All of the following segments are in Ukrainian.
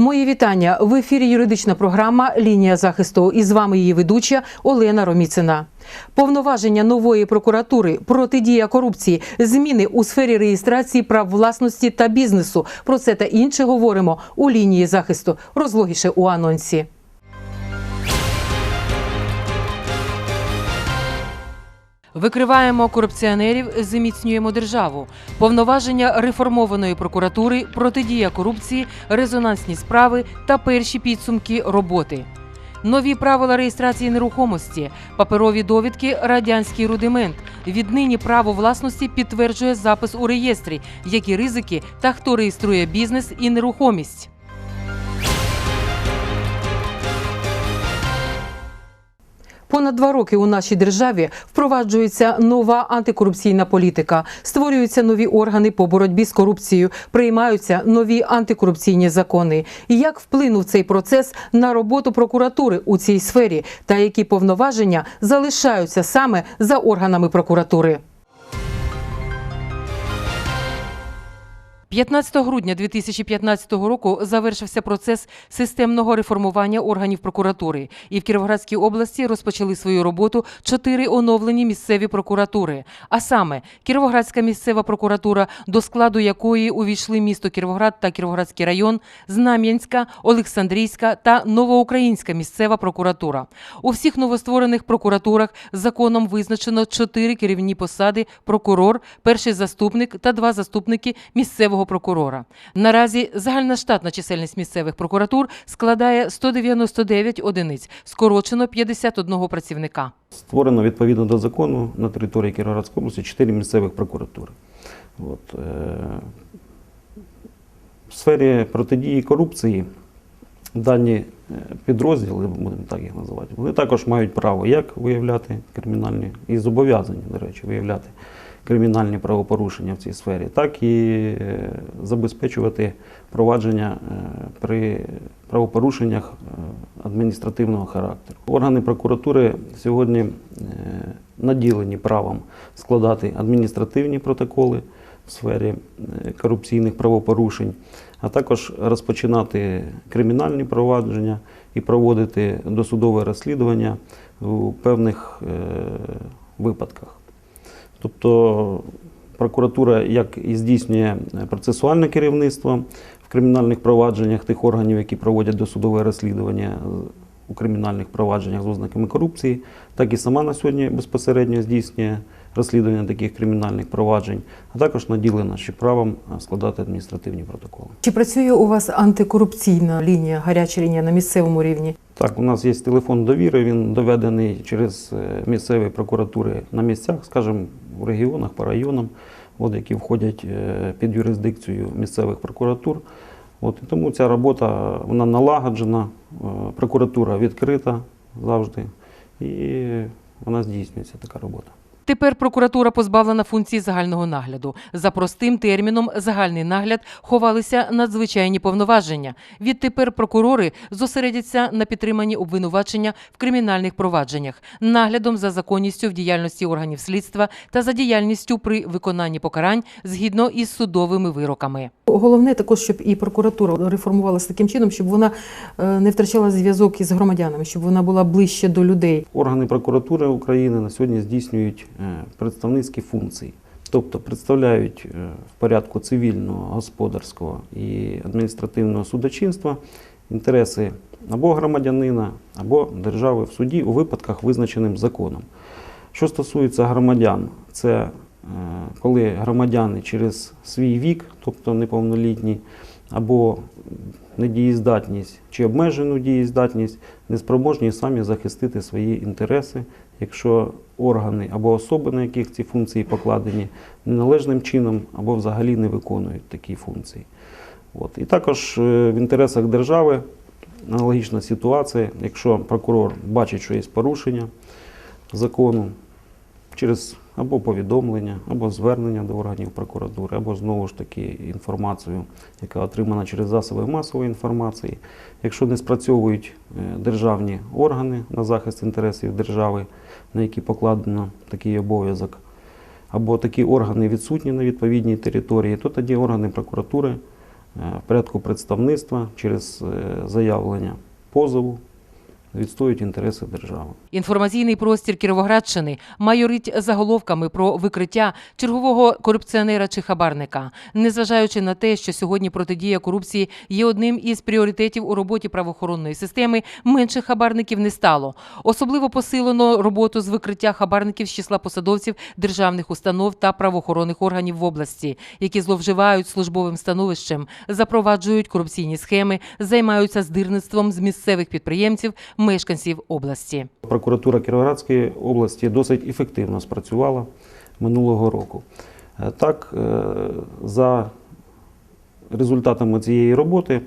Мої вітання в ефірі. Юридична програма Лінія захисту. І з вами її ведуча Олена Роміцина. Повноваження нової прокуратури, протидія корупції, зміни у сфері реєстрації прав власності та бізнесу. Про це та інше говоримо у лінії захисту. Розлогіше у анонсі. Викриваємо корупціонерів, зміцнюємо державу. Повноваження реформованої прокуратури, протидія корупції, резонансні справи та перші підсумки роботи. Нові правила реєстрації нерухомості, паперові довідки, радянський рудимент. Віднині право власності підтверджує запис у реєстрі, які ризики та хто реєструє бізнес і нерухомість. Понад два роки у нашій державі впроваджується нова антикорупційна політика, створюються нові органи по боротьбі з корупцією, приймаються нові антикорупційні закони. Як вплинув цей процес на роботу прокуратури у цій сфері, та які повноваження залишаються саме за органами прокуратури? 15 грудня 2015 року завершився процес системного реформування органів прокуратури, і в Кіровоградській області розпочали свою роботу чотири оновлені місцеві прокуратури. А саме Кіровоградська місцева прокуратура, до складу якої увійшли місто Кіровоград та Кіровоградський район, Знам'янська, Олександрійська та Новоукраїнська місцева прокуратура. У всіх новостворених прокуратурах законом визначено чотири керівні посади: прокурор, перший заступник та два заступники місцевого прокурора. Наразі загальна штатна чисельність місцевих прокуратур складає 199 одиниць, скорочено 51 працівника. Створено відповідно до закону на території Кіровоградської області 4 місцевих прокуратури. От, е, в сфері протидії корупції дані е, підрозділи, будемо так їх називати, вони також мають право як виявляти кримінальні і зобов'язані, до речі, виявляти кримінальні правопорушення в цій сфері, так і е, забезпечувати провадження е, при правопорушеннях е, адміністративного характеру. Органи прокуратури сьогодні наділені правом складати адміністративні протоколи в сфері корупційних правопорушень, а також розпочинати кримінальні провадження і проводити досудове розслідування у певних випадках. Тобто прокуратура як і здійснює процесуальне керівництво в кримінальних провадженнях тих органів, які проводять досудове розслідування у кримінальних провадженнях з ознаками корупції, так і сама на сьогодні безпосередньо здійснює розслідування таких кримінальних проваджень, а також наділена ще правом складати адміністративні протоколи. Чи працює у вас антикорупційна лінія, гаряча лінія на місцевому рівні? Так, у нас є телефон довіри, він доведений через е, місцеві прокуратури на місцях, скажімо, в регіонах, по районам, от, які входять е, під юрисдикцію місцевих прокуратур. От, і тому ця робота вона налагоджена, е, прокуратура відкрита завжди, і вона здійснюється така робота. Тепер прокуратура позбавлена функції загального нагляду. За простим терміном загальний нагляд ховалися надзвичайні повноваження. Відтепер прокурори зосередяться на підтриманні обвинувачення в кримінальних провадженнях, наглядом за законністю в діяльності органів слідства та за діяльністю при виконанні покарань згідно із судовими вироками. Головне також, щоб і прокуратура реформувалася таким чином, щоб вона е, не втрачала зв'язок із громадянами, щоб вона була ближче до людей. Органи прокуратури України на сьогодні здійснюють представницькі функції, тобто представляють е, в порядку цивільного, господарського і адміністративного судочинства інтереси або громадянина, або держави в суді у випадках, визначеним законом. Що стосується громадян, це е, коли громадяни через свій вік, тобто неповнолітні, або недієздатність чи обмежену дієздатність, неспроможні самі захистити свої інтереси, якщо органи або особи, на яких ці функції покладені, неналежним чином або взагалі не виконують такі функції. От. І також е, в інтересах держави аналогічна ситуація, якщо прокурор бачить, що є порушення закону через або повідомлення, або звернення до органів прокуратури, або знову ж таки інформацію, яка отримана через засоби масової інформації. Якщо не спрацьовують е, державні органи на захист інтересів держави, на які покладено такий обов'язок, або такі органи відсутні на відповідній території, то тоді органи прокуратури в порядку представництва через е, заявлення позову відстоюють інтереси держави. Інформаційний простір Кіровоградщини майорить заголовками про викриття чергового корупціонера чи хабарника, незважаючи на те, що сьогодні протидія корупції є одним із пріоритетів у роботі правоохоронної системи. Менших хабарників не стало. Особливо посилено роботу з викриття хабарників з числа посадовців державних установ та правоохоронних органів в області, які зловживають службовим становищем, запроваджують корупційні схеми, займаються здирництвом з місцевих підприємців, мешканців області. Прокуратура Кіровоградської області досить ефективно спрацювала минулого року. Е, Так, е, за результатами цієї роботи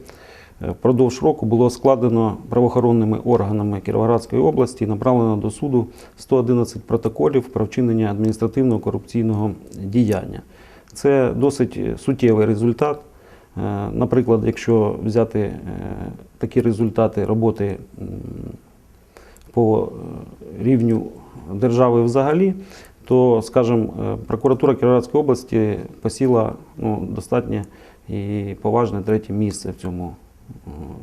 е, впродовж року було складено правоохоронними органами Кіровоградської області і направлено до суду 111 протоколів про вчинення адміністративного корупційного діяння. Це досить суттєвий результат. Е, Наприклад, якщо взяти е, такі результати роботи по е, рівню держави взагалі, то, скажімо, прокуратура Кіровоградської області посіла ну, достатньо і поважне третє місце в цьому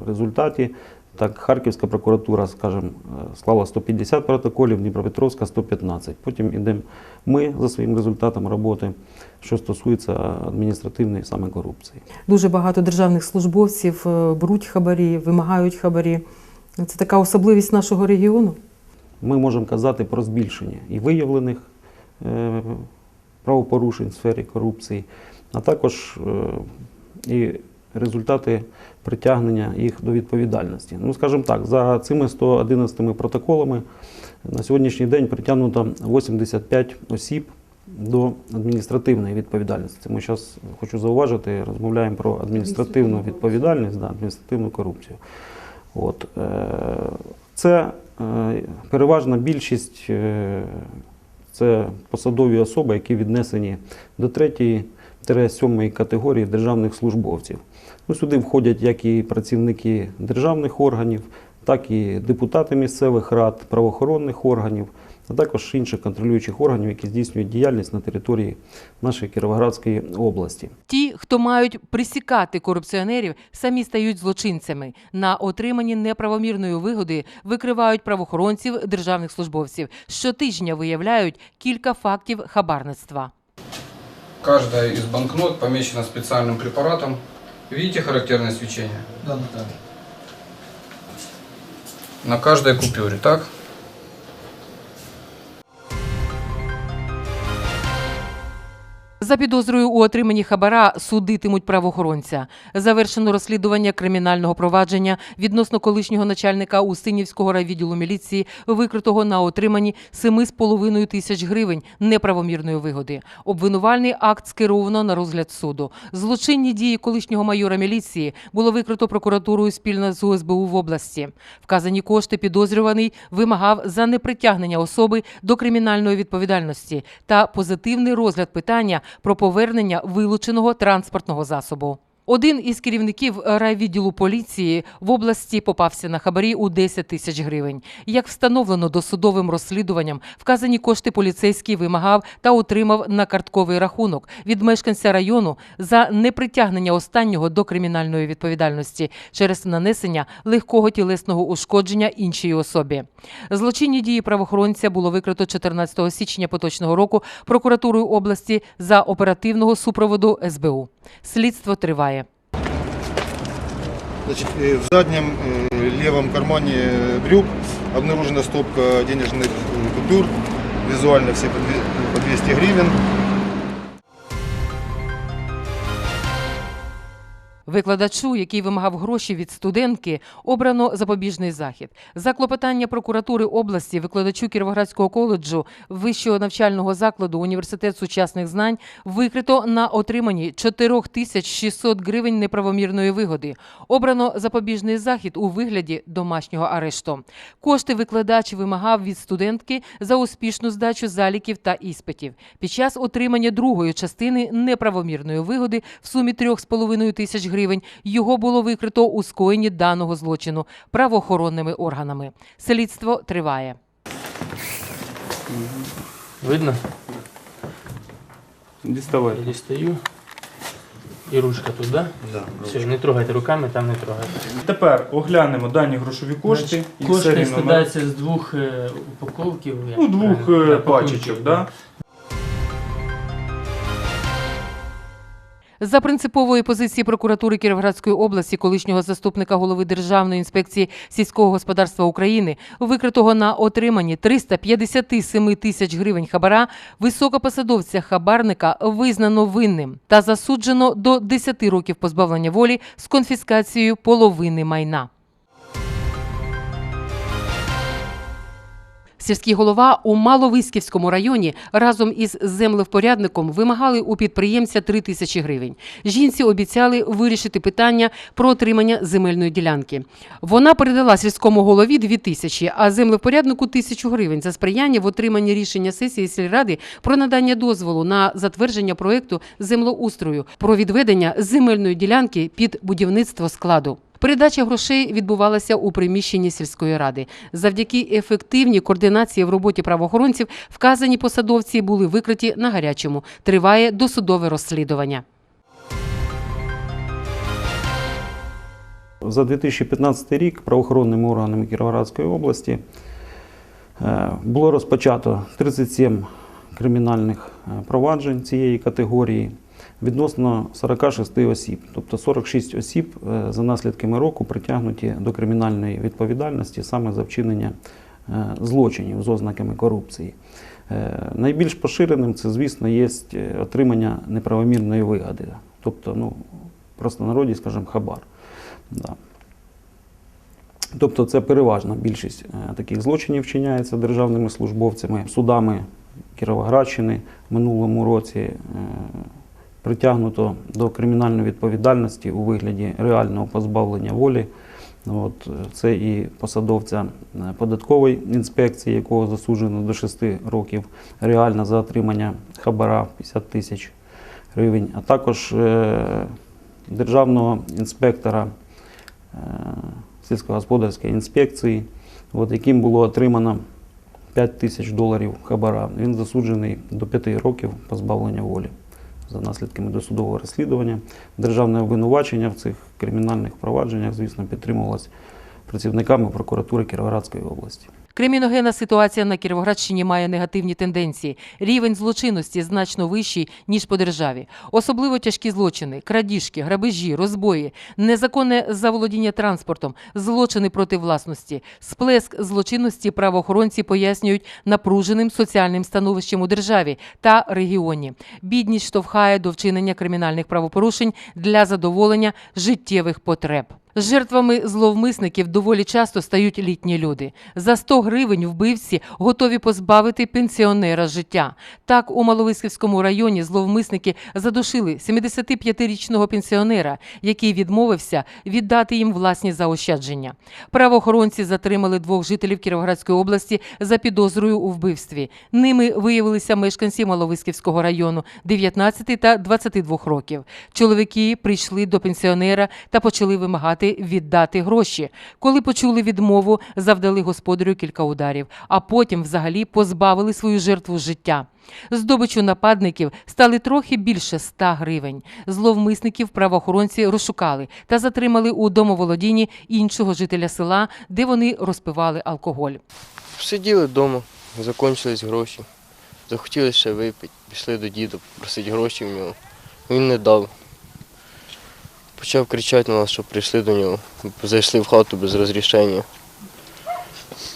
результаті. Так, Харківська прокуратура, скажімо, е, склала 150 протоколів, Дніпропетровська 115. Потім йдемо ми за своїм результатом роботи, що стосується адміністративної саме корупції. Дуже багато державних службовців е, беруть хабарі, вимагають хабарі. Це така особливість нашого регіону. ми можемо казати про збільшення і виявлених е, правопорушень в сфері корупції, а також і результати притягнення їх до відповідальності. Ну, скажімо так, за цими 111 протоколами на сьогоднішній день притягнуто 85 осіб до адміністративної відповідальності. Це ми зараз хочу зауважити, розмовляємо про адміністративну відповідальність, да, адміністративну корупцію. От, е, це е, переважна більшість е, це посадові особи, які віднесені до 3-7 категорії державних службовців. Ну, сюди входять як і працівники державних органів, так і депутати місцевих рад, правоохоронних органів, а також інших контролюючих органів, які здійснюють діяльність на території нашої Кіровоградської області. Ті, хто мають присікати корупціонерів, самі стають злочинцями. На отриманні неправомірної вигоди викривають правоохоронців, державних службовців. Щотижня виявляють кілька фактів хабарництва. Каждая из банкнот помечена специальным препаратом. Видите характерное свечение? Да, да, да. На каждой купюре, так? За підозрою у отриманні хабара судитимуть правоохоронця. Завершено розслідування кримінального провадження відносно колишнього начальника Устинівського райвідділу міліції, викритого на отриманні 7,5 тисяч гривень неправомірної вигоди. Обвинувальний акт скеровано на розгляд суду. Злочинні дії колишнього майора міліції було викрито прокуратурою спільно з УСБУ в області. Вказані кошти підозрюваний вимагав за непритягнення особи до кримінальної відповідальності та позитивний розгляд питання про повернення вилученого транспортного засобу. Один із керівників райвідділу поліції в області попався на хабарі у 10 тисяч гривень. Як встановлено досудовим розслідуванням, вказані кошти поліцейський вимагав та отримав на картковий рахунок від мешканця району за непритягнення останнього до кримінальної відповідальності через нанесення легкого тілесного ушкодження іншій особі. Злочинні дії правоохоронця було викрито 14 січня поточного року прокуратурою області за оперативного супроводу СБУ. Слідство триває. Значит, э, в заднем э, левом кармане э, брюк обнаружена стопка денежных э, купюр, визуально все по две- по 200 гривен. Викладачу, який вимагав гроші від студентки, обрано запобіжний захід. За клопотання прокуратури області викладачу Кіровоградського коледжу вищого навчального закладу університет сучасних знань викрито на отриманні 4600 гривень неправомірної вигоди. Обрано запобіжний захід у вигляді домашнього арешту. Кошти викладач вимагав від студентки за успішну здачу заліків та іспитів. Під час отримання другої частини неправомірної вигоди в сумі 3,5 тисяч гривень його було викрито у скоєнні даного злочину правоохоронними органами. Слідство триває. Видно? Діставай. Я дістаю. І ручка тут, да? Да, Все, не трогайте руками, там не трогайте. Тепер оглянемо дані грошові кошти. Значить, Кошти серійний номер. складаються з двох е, упаковків. як Ну, двох правильно? е, пачечок, да? За принципової позиції прокуратури Кіровоградської області, колишнього заступника голови Державної інспекції сільського господарства України, викритого на отриманні 357 тисяч гривень хабара, високопосадовця хабарника визнано винним та засуджено до 10 років позбавлення волі з конфіскацією половини майна. Сільський голова у Маловиськівському районі разом із землевпорядником вимагали у підприємця 3 тисячі гривень. Жінці обіцяли вирішити питання про отримання земельної ділянки. Вона передала сільському голові 2 тисячі, а землевпоряднику тисячу гривень за сприяння в отриманні рішення сесії сільради про надання дозволу на затвердження проекту землеустрою про відведення земельної ділянки під будівництво складу. Передача грошей відбувалася у приміщенні сільської ради. Завдяки ефективній координації в роботі правоохоронців вказані посадовці були викриті на гарячому. Триває досудове розслідування. За 2015 рік правоохоронними органами Кіровоградської області е, було розпочато 37 кримінальних е, проваджень цієї категорії відносно 46 осіб. Тобто 46 осіб е, за наслідками року притягнуті до кримінальної відповідальності саме за вчинення е, злочинів з ознаками корупції. Е, Найбільш поширеним це, звісно, є отримання неправомірної вигоди. Тобто, ну, в простонароді, скажімо, хабар. Да. Тобто це переважна більшість таких злочинів вчиняється державними службовцями, судами Кіровоградщини в минулому році притягнуто до кримінальної відповідальності у вигляді реального позбавлення волі. От, е, це і посадовця е, податкової інспекції, якого засуджено до 6 років реально за отримання хабара 50 тисяч гривень, а також е, державного інспектора сільськогосподарської інспекції, от, яким було отримано 5 тисяч доларів хабара. Він засуджений до 5 років позбавлення волі за наслідками досудового розслідування. Державне обвинувачення в цих кримінальних провадженнях, звісно, підтримувалось працівниками прокуратури Кіровоградської області. Криміногенна ситуація на Кіровоградщині має негативні тенденції. Рівень злочинності значно вищий, ніж по державі. Особливо тяжкі злочини, крадіжки, грабежі, розбої, незаконне заволодіння транспортом, злочини проти власності. Сплеск злочинності правоохоронці пояснюють напруженим соціальним становищем у державі та регіоні. Бідність штовхає до вчинення кримінальних правопорушень для задоволення життєвих потреб. Жертвами зловмисників доволі часто стають літні люди. За 100 гривень вбивці готові позбавити пенсіонера життя. Так, у Маловисківському районі зловмисники задушили 75-річного пенсіонера, який відмовився віддати їм власні заощадження. Правоохоронці затримали двох жителів Кіровоградської області за підозрою у вбивстві. Ними виявилися мешканці Маловисківського району 19 та 22 років. Чоловіки прийшли до пенсіонера та почали вимагати віддати гроші. Коли почули відмову, завдали господарю кілька ударів, а потім взагалі позбавили свою жертву життя. Здобичу нападників стали трохи більше 100 гривень. Зловмисників правоохоронці розшукали та затримали у домоволодінні іншого жителя села, де вони розпивали алкоголь. Сиділи вдома, закончились гроші. Захотіли ще випити, пішли до діда, просити гроші в нього. Він не дав. Почав кричати на нас, щоб прийшли до нього. Зайшли в хату без розрішення.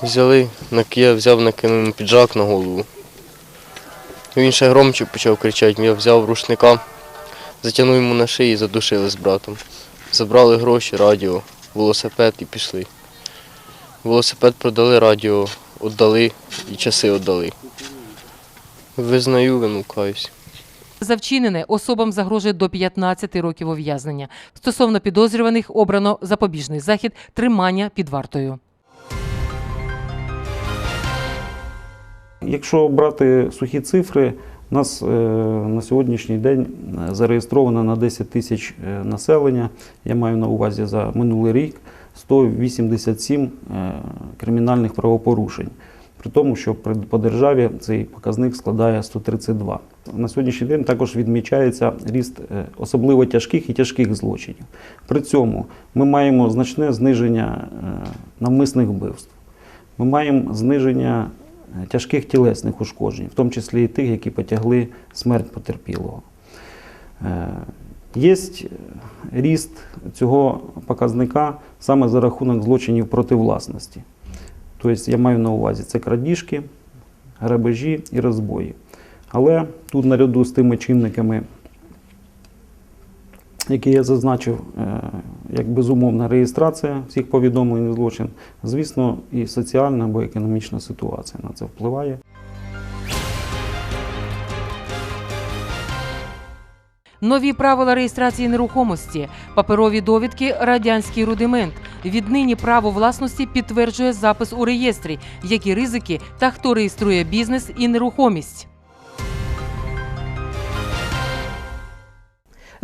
Взяли, я взяв, накинув піджак на голову. Він ще громче почав кричати, я взяв рушника, затягнув йому на шиї і задушили з братом. Забрали гроші, радіо, велосипед і пішли. Велосипед продали, радіо віддали і часи віддали. Визнаю вину, каюсь. За вчинене особам загрожує до 15 років ув'язнення. Стосовно підозрюваних обрано запобіжний захід тримання під вартою. Якщо брати сухі цифри, у нас е, на сьогоднішній день е, зареєстровано на 10 тисяч е, населення. Я маю на увазі за минулий рік 187 е, кримінальних правопорушень. При тому, що по державі цей показник складає 132. На сьогоднішній день також відмічається ріст е, особливо тяжких і тяжких злочинів. При цьому ми маємо значне зниження е, навмисних вбивств. Ми маємо зниження е, тяжких тілесних ушкоджень, в тому числі і тих, які потягли смерть потерпілого. Є ріст цього показника саме за рахунок злочинів проти власності. Тобто я маю на увазі це крадіжки, грабежі і розбої. Але тут наряду з тими чинниками, які я зазначив, е, як безумовна реєстрація всіх повідомлень злочин, звісно, і соціальна або економічна ситуація на це впливає. Нові правила реєстрації нерухомості, паперові довідки, радянський рудимент. Віднині право власності підтверджує запис у реєстрі, які ризики та хто реєструє бізнес і нерухомість.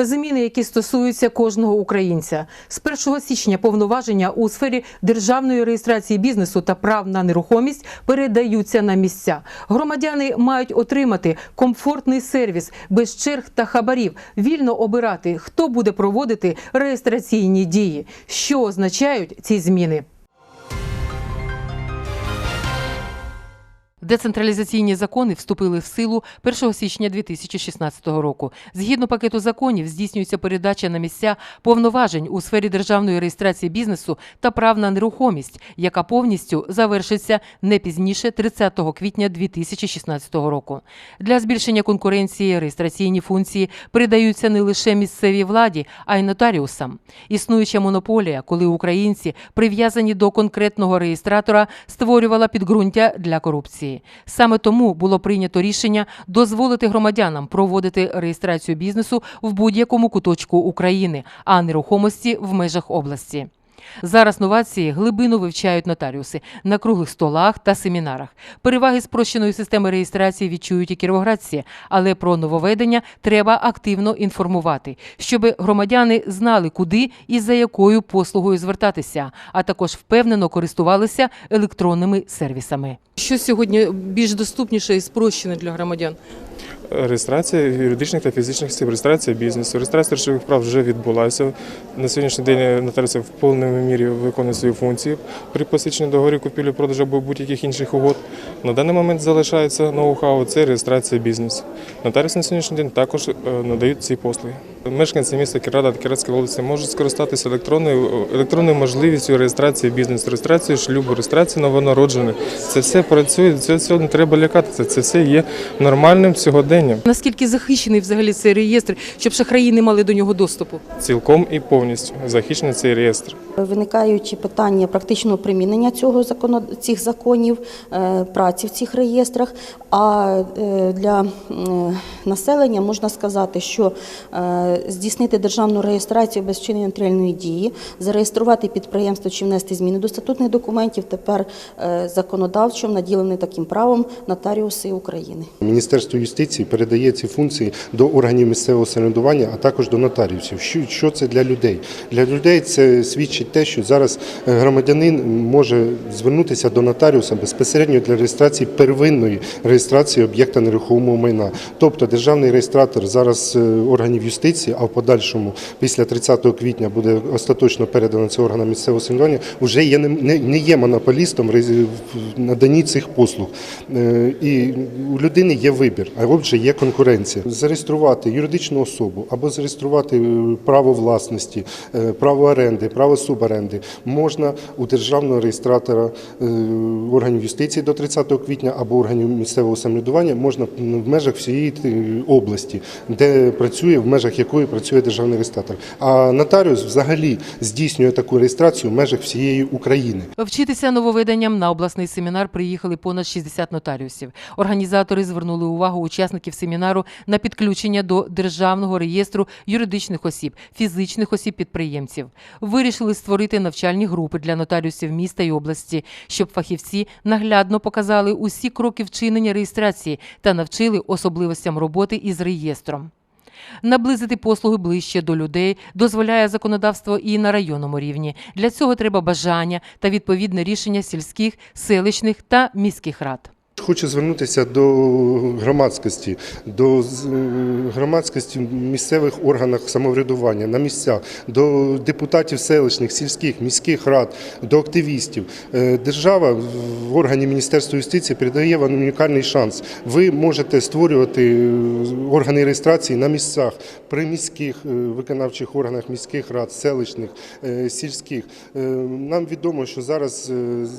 Зміни, які стосуються кожного українця. З 1 січня повноваження у сфері державної реєстрації бізнесу та прав на нерухомість передаються на місця. Громадяни мають отримати комфортний сервіс без черг та хабарів, вільно обирати, хто буде проводити реєстраційні дії. Що означають ці зміни? Децентралізаційні закони вступили в силу 1 січня 2016 року. Згідно пакету законів, здійснюється передача на місця повноважень у сфері державної реєстрації бізнесу та прав на нерухомість, яка повністю завершиться не пізніше 30 квітня 2016 року. Для збільшення конкуренції реєстраційні функції передаються не лише місцевій владі, а й нотаріусам. Існуюча монополія, коли українці прив'язані до конкретного реєстратора, створювала підґрунтя для корупції. Саме тому було прийнято рішення дозволити громадянам проводити реєстрацію бізнесу в будь-якому куточку України, а нерухомості в межах області. Зараз новації глибину вивчають нотаріуси на круглих столах та семінарах. Переваги спрощеної системи реєстрації відчують і кіровоградці, але про нововведення треба активно інформувати, щоб громадяни знали, куди і за якою послугою звертатися, а також впевнено користувалися електронними сервісами. Що сьогодні більш доступніше і спрощене для громадян? Реєстрація юридичних та фізичних осіб, реєстрація бізнесу, реєстрація речових прав вже відбулася. На сьогоднішній день нотаріуси в повному мірі виконує свої функції при посвідченні договорів купівлі продажу або будь-яких інших угод. На даний момент залишається ноу-хау це реєстрація бізнесу. Нотаріуси на сьогоднішній день також е, надають ці послуги. Мешканці міста Кірада та Кіратської області можуть скористатися електронною електронною можливістю реєстрації бізнесу, реєстрації шлюбу, реєстрації новонароджених. Це все працює, це все не треба лякатися. Це все є нормальним сьогоденням. Наскільки захищений взагалі цей реєстр, щоб шахраї не мали до нього доступу? Цілком і повністю захищений цей реєстр. Виникають питання практичного примінення цього закону, цих законів, е, праці в цих реєстрах. А е, для населення можна сказати, що е, здійснити державну реєстрацію без вчинення нотаріальної дії, зареєструвати підприємство чи внести зміни до статутних документів тепер е, законодавчо наділені таким правом нотаріуси України. Міністерство юстиції передає ці функції до органів місцевого самоврядування, а також до нотаріусів. Що, що це для людей? Для людей це свідчить те, що зараз е, громадянин може звернутися до нотаріуса безпосередньо для реєстрації первинної реєстрації об'єкта нерухомого майна. Тобто державний реєстратор зараз е, органів юстиції, а в подальшому після 30 квітня буде остаточно передано це органам місцевого самоврядування, вже є не, не, є монополістом в наданні цих послуг. Е, І у людини є вибір, а отже є конкуренція. Зареєструвати юридичну особу або зареєструвати е, право власності, е, право оренди, право суборенди можна у державного реєстратора органів юстиції до 30 квітня або органів місцевого самоврядування можна в межах всієї області, де працює, в межах якої працює державний реєстратор. А нотаріус взагалі здійснює таку реєстрацію в межах всієї України. Вчитися нововведенням на обласний семінар приїхали понад 60 нотаріусів. Організатори звернули увагу учасників семінару на підключення до державного реєстру юридичних осіб, фізичних осіб-підприємців. Вирішили створити навчальні групи для нотаріусів міста і області, щоб фахівці наглядно показали усі кроки вчинення реєстрації та навчили особливостям роботи із реєстром. Наблизити послуги ближче до людей дозволяє законодавство і на районному рівні. Для цього треба бажання та відповідне рішення сільських, селищних та міських рад. Хочу звернутися до громадськості, до е, громадськості місцевих органах самоврядування на місцях, до депутатів селищних, сільських, міських рад, до активістів. Е, Держава в органі Міністерства юстиції передає вам унікальний шанс. Ви можете створювати е, органи реєстрації на місцях при міських виконавчих органах міських рад, селищних, сільських. Нам відомо, що зараз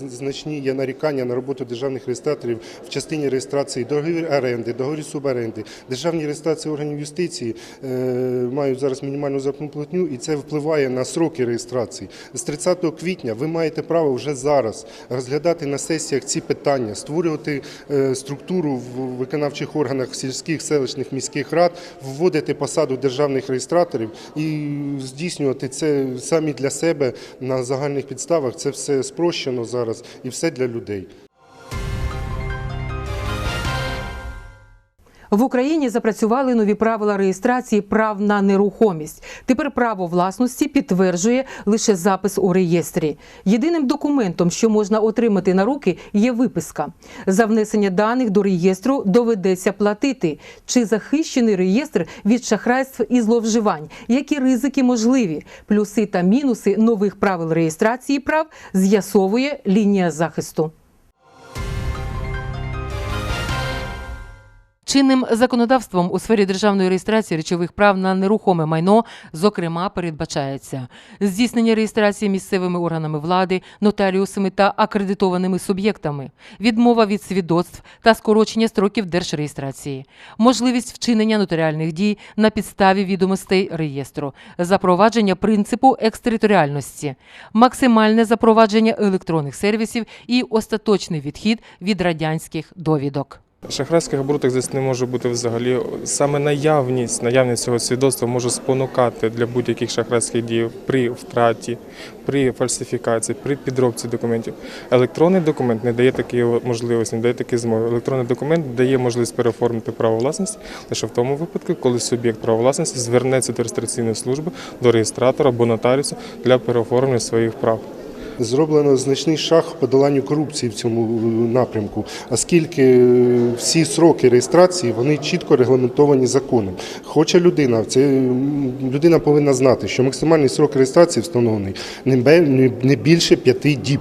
значні є нарікання на роботу державних реєстраторів в частині реєстрації договорів оренди, договорів суборенди. Державні реєстрації органів юстиції е, мають зараз мінімальну заробітну платню, і це впливає на сроки реєстрації. З 30 квітня ви маєте право вже зараз розглядати на сесіях ці питання, створювати е, структуру в виконавчих органах сільських, селищних, міських рад, вводити посаду державних реєстраторів і здійснювати це самі для себе на загальних підставах. Це все спрощено зараз і все для людей. В Україні запрацювали нові правила реєстрації прав на нерухомість. Тепер право власності підтверджує лише запис у реєстрі. Єдиним документом, що можна отримати на руки, є виписка. За внесення даних до реєстру доведеться платити. Чи захищений реєстр від шахрайств і зловживань? Які ризики можливі? Плюси та мінуси нових правил реєстрації прав з'ясовує лінія захисту. Чинним законодавством у сфері державної реєстрації речових прав на нерухоме майно, зокрема, передбачається здійснення реєстрації місцевими органами влади, нотаріусами та акредитованими суб'єктами, відмова від свідоцтв та скорочення строків держреєстрації, можливість вчинення нотаріальних дій на підставі відомостей реєстру, запровадження принципу екстериторіальності, максимальне запровадження електронних сервісів і остаточний відхід від радянських довідок. Шахрайських оборудок здесь не може бути взагалі. Саме наявність, наявність цього свідоцтва може спонукати для будь-яких шахрайських дій при втраті, при фальсифікації, при підробці документів. Електронний документ не дає такої можливості, не дає такі змоги. Електронний документ дає можливість переоформити право власності лише в тому випадку, коли суб'єкт права власності звернеться до реєстраційної служби, до реєстратора або нотаріуса для переоформлення своїх прав. Зроблено значний шаг подоланню корупції в цьому напрямку, оскільки е, всі сроки реєстрації вони чітко регламентовані законом. Хоче людина, це людина повинна знати, що максимальний срок реєстрації встановлений не більше п'яти діб.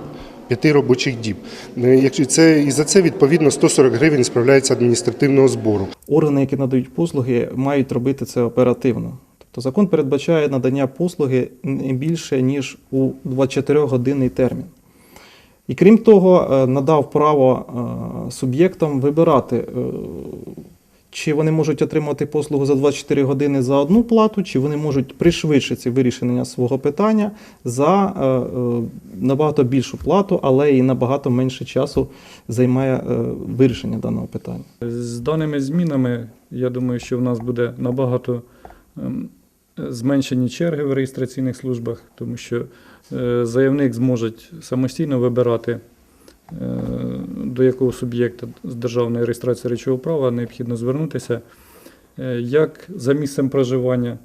П'яти робочих діб. Е, Якщо це і за це відповідно 140 гривень справляється адміністративного збору. Органи, які надають послуги, мають робити це оперативно. Тобто закон передбачає надання послуги не більше, ніж у 24-годинний термін. І крім того, е, надав право е, суб'єктам вибирати, е, чи вони можуть отримати послугу за 24 години за одну плату, чи вони можуть пришвидшити вирішення свого питання за набагато більшу плату, але і набагато менше часу займає вирішення даного питання. З даними змінами, я думаю, що в нас буде набагато ем, зменшені черги в реєстраційних службах, тому що е, заявник зможе самостійно вибирати, е, до якого суб'єкта з державної реєстрації речового права необхідно звернутися, е, як за місцем проживання,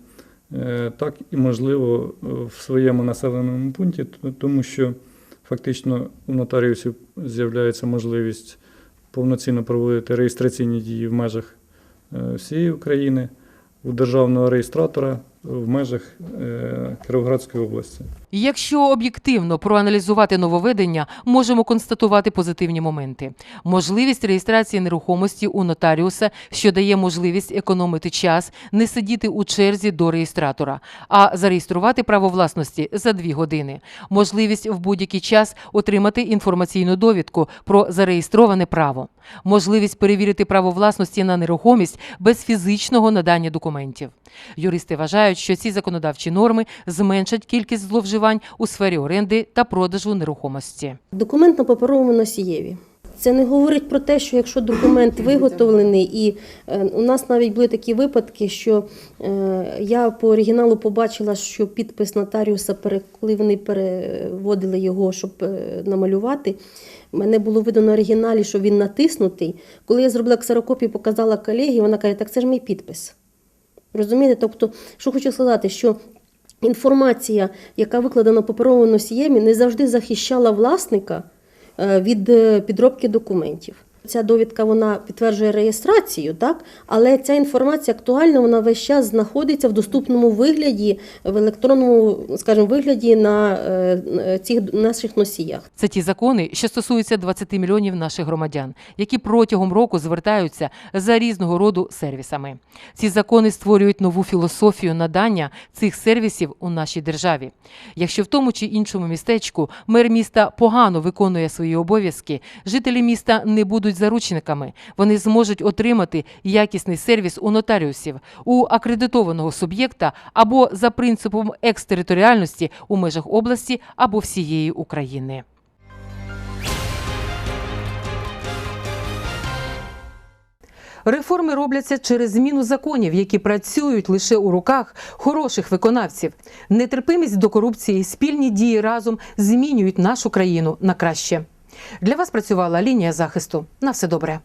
так і, можливо, в своєму населеному пункті, тому що фактично у нотаріусів з'являється можливість повноцінно проводити реєстраційні дії в межах всієї України, у державного реєстратора в межах е, Кіровоградської області. Якщо об'єктивно проаналізувати нововведення, можемо констатувати позитивні моменти. Можливість реєстрації нерухомості у нотаріуса, що дає можливість економити час, не сидіти у черзі до реєстратора, а зареєструвати право власності за дві години. Можливість в будь-який час отримати інформаційну довідку про зареєстроване право. Можливість перевірити право власності на нерухомість без фізичного надання документів. Юристи вважають, що ці законодавчі норми зменшать кількість зловживань у сфері оренди та продажу нерухомості. Документ на паперовому носієві. Це не говорить про те, що якщо документ виготовлений, і е, у нас навіть були такі випадки, що е, я по оригіналу побачила, що підпис нотаріуса, коли вони переводили його, щоб е, намалювати, мене було видно на оригіналі, що він натиснутий. Коли я зробила ксерокопію, показала колегі, вона каже, так це ж мій підпис. Розумієте? Тобто, що хочу сказати, що інформація, яка викладена паперовою носіємі, не завжди захищала власника е, від е, підробки документів. Ця довідка вона підтверджує реєстрацію, так але ця інформація актуальна, вона весь час знаходиться в доступному вигляді, в електронному, скажімо, вигляді на е, цих наших носіях. Це ті закони, що стосуються 20 мільйонів наших громадян, які протягом року звертаються за різного роду сервісами. Ці закони створюють нову філософію надання цих сервісів у нашій державі. Якщо в тому чи іншому містечку мер міста погано виконує свої обов'язки, жителі міста не будуть заручниками. Вони зможуть отримати якісний сервіс у нотаріусів, у акредитованого суб'єкта або за принципом екстериторіальності у межах області або всієї України. Реформи робляться через зміну законів, які працюють лише у руках хороших виконавців. Нетерпимість до корупції спільні дії разом змінюють нашу країну на краще. Для вас працювала лінія захисту. На все добре.